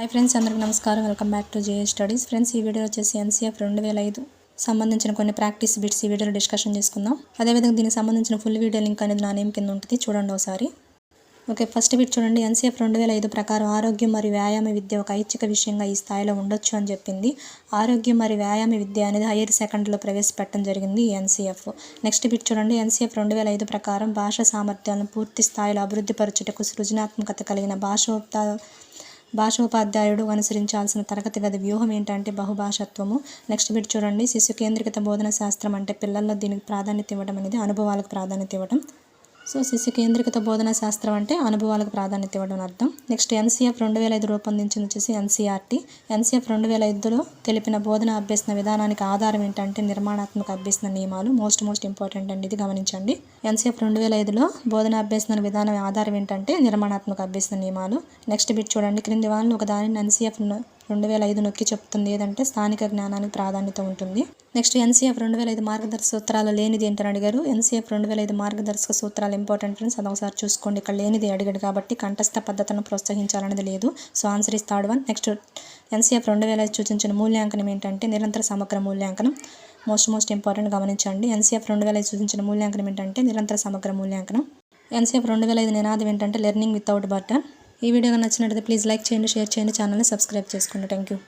Hi friends అందరికీ నమస్కారం. Welcome back to JA studies. Friends ఈ వీడియో వచ్చేసి ఎన్సీఎఫ్ రెండు వేల ఐదు సంబంధించిన కొన్ని ప్రాక్టీస్ బిట్స్ ఈ వీడియోలో డిస్కషన్ చేసుకుందాం. అదేవిధంగా దీనికి సంబంధించిన ఫుల్ వీడియో లింక్ అనేది నా నేమ్ కింద ఉంటుంది. చూడండి ఒకసారి. ఓకే ఫస్ట్ బిట్ చూడండి. ఎన్సీఎఫ్ రెండు వేల ఐదు ప్రకారం ఆరోగ్యం మరియు వ్యాయామ విద్య ఒక ఐచ్ఛిక విషయంగా ఈ స్థాయిలో ఉండొచ్చు అని చెప్పింది. ఆరోగ్యం మరియు వ్యాయామ విద్య అనేది హైయర్ సెకండ్లో ప్రవేశపెట్టడం జరిగింది ఎన్సీఎఫ్. నెక్స్ట్ బిట్ చూడండి. ఎన్సీఎఫ్ రెండు వేల ఐదు ప్రకారం భాష సామర్థ్యాలను పూర్తి స్థాయిలో అభివృద్ధి పరచుటకు సృజనాత్మకత కలిగిన భాషోక్త భాషోపాధ్యాయుడు అనుసరించాల్సిన తరగతి గది వ్యూహం ఏంటంటే బహుభాషత్వము. నెక్స్ట్ బిట్ చూడండి. శిశు కేంద్రికత బోధన శాస్త్రం అంటే పిల్లల్లో దీనికి ప్రాధాన్యత ఇవ్వడం అనేది అనుభవాలకు ప్రాధాన్యత ఇవ్వడం. సో శిశు కేంద్రీకృత బోధనా శాస్త్రం అంటే అనుభవాలకు ప్రాధాన్యత ఇవ్వడం అర్థం. నెక్స్ట్ ఎన్సీఎఫ్ రెండు వేల ఐదు రూపొందించింది వచ్చేసి ఎన్సీఆర్టీ. ఎన్సీఎఫ్ రెండు వేల ఐదులో తెలిపిన బోధన అభ్యసన విధానానికి ఆధారం ఏంటంటే నిర్మాణాత్మక అభ్యసన నియమాలు మోస్ట్ మోస్ట్ ఇంపార్టెంట్ అండి ఇది గమనించండి. ఎన్సీఎఫ్ రెండు వేల ఐదులో బోధన అభ్యసన విధానం ఆధారం ఏంటంటే నిర్మాణాత్మక అభ్యసన నియమాలు. నెక్స్ట్ బిట్ చూడండి క్రింది వాళ్ళని ఒక దానిని ఎన్సీఎఫ్ రెండు వేల ఐదు నొక్కి చెప్తుంది. ఏదంటే స్థానిక జ్ఞానానికి ప్రాధాన్యత ఉంటుంది. నెక్స్ట్ ఎన్సీఎఫ్ రెండు వేల ఐదు మార్గదర్శక సూత్రాలు లేనిది ఏంటని అడిగారు. ఎన్సీఎఫ్ రెండు వేల ఐదు మార్గదర్శక సూత్రాలు ఇంపార్టెంట్ ఫ్రెండ్స్ అది ఒకసారి చూసుకోండి. ఇక్కడ లేనిది అడిగాడు కాబట్టి కంఠస్థ పద్ధతిని ప్రోత్సహించాలనేది లేదు. So answer is third one next NCF రెండు వేల ఐదు సూచించిన మూల్యాంకనం ఏంటంటే నిరంతర సమగ్ర మూల్యాంకనం. మోస్ట్ మోస్ట్ ఇంపార్టెంట్ గమనించండి. ఎన్సీఎఫ్ రెండు వేల ఐదు సూచించిన మూల్యాంకనం ఏంటంటే నిరంతర సమగ్ర మూల్యాంకనం. ఎన్సీఎఫ్ రెండు వేల ఐదు నినాదం ఏంటంటే లెర్నింగ్ వితౌట్ బటన్ ఈ వీడియో నచ్చినట్లయితే ప్లీజ్ లైక్ చేయండి షేర్ చేయండి ఛానల్ని సబ్స్క్రైబ్ చేసుకోండి. Thank you